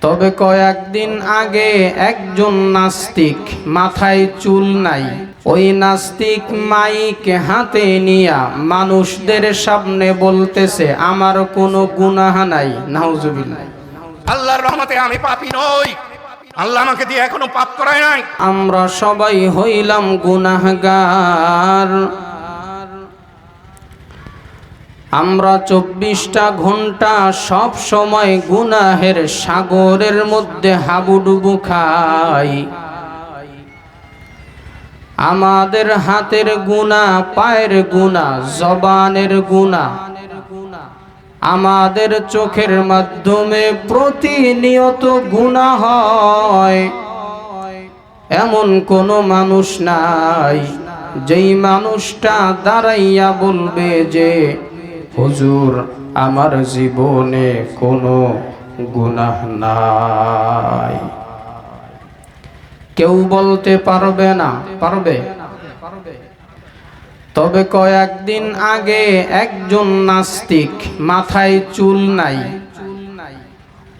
তবে কয়েকদিন আগে একজন নাস্তিক মাথায় চুল নাই। ওই নাস্তিক মাইক হাতে নিয়া মানুষদের সামনে বলতেছে আমার কোনো গুনাহ নাই। নাউজুবিল্লাহ। আল্লাহর রহমতে আমি পাপী নই। আল্লাহ আমাকে দিয়ে এখনও পাপ করায় নাই। আমরা সবাই হইলাম গুনাহগার। আমরা চব্বিশটা ঘণ্টা সব সময় গুনাহের সাগরের মধ্যে হাবুডুবু খাই। আমাদের হাতের গুণা পায়ের গুণা জবানের গুণা আমাদের চোখের মাধ্যমে প্রতিনিয়ত গুণা হয়। এমন কোনো মানুষ নাই, যেই মানুষটা দাঁড়াইয়া বলবে যে হুজুর, আমার জীবনে কোনো গুনাহ নাই। কেউ বলতে পারবে না, পারবে? তবে কয়েকদিন আগে একজন নাস্তিক মাথায় চুল নাই।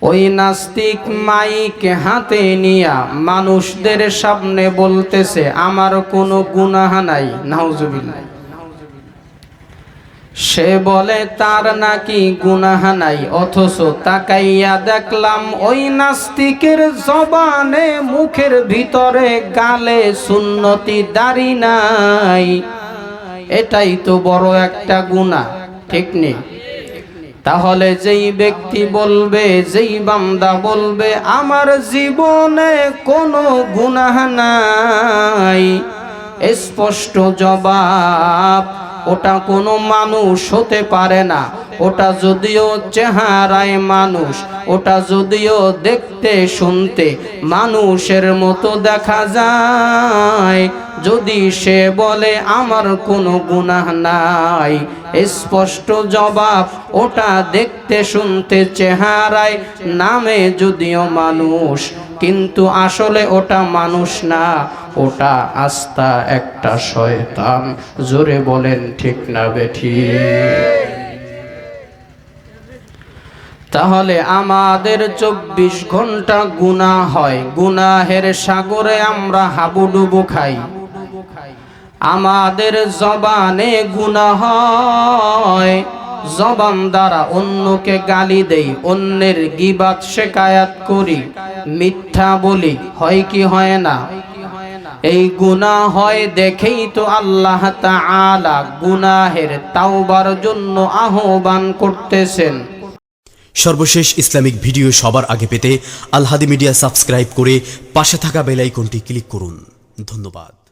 ওই নাস্তিক মাইক হাতে নিয়া মানুষদের সামনে বলতেছে, আমার কোনো গুনাহ নাই, নাউজুবিল্লাহ। সে বলে, তার নাকি গুনাহ নাই, অথচ তাকাইয়া দেখলাম ওই নাস্তিকের জবানে, মুখের ভিতরে গালে সুন্নতি দাড়ি নাই। এটাই তো বড় একটা গুনাহ, ঠিক নেই তাহলে যেই ব্যক্তি বলবে, যেই বান্দা বলবে, আমার জীবনে কোনো গুনাহ নাই। স্পষ্ট জবাব ওটা কোনো মানুষ হতে পারে না। ওটা যদিও চেহারায় মানুষ, ওটা যদিও দেখতে, শুনতে মানুষের মতো দেখা যায়। যদি সে বলে, আমার কোনো গুনাহ নাই স্পষ্ট জবাব, ওটা দেখতে, শুনতে, চেহারায় নামে যদিও মানুষ কিন্তু আসলে ওটা মানুষ না, ওটা আস্থা একটা শয়তান। জোরে বলেন, ঠিক না বেঠি? তাহলে আমাদের চব্বিশ ঘণ্টা গুনাহ হয়। গুনাহের সাগরে আমরা হাবুডুবু খাই। আমাদের জবানে গুনাহ হয়। জবান দ্বারা অন্যকে গালি দেই, অন্যের গিবাত শেকায়াত করি। মিথ্যা বলি, হয় কি হয় না? এই গুনাহ হয় দেখেই তো আল্লাহ তাআলা গুনাহের তাওবার জন্য আহ্বান করতেছেন। সর্বশেষ ইসলামিক ভিডিও সবার আগে পেতে আলহাদি মিডিয়া সাবস্ক্রাইব করে পাশে থাকা বেল আইকনটি ক্লিক করুন। ধন্যবাদ।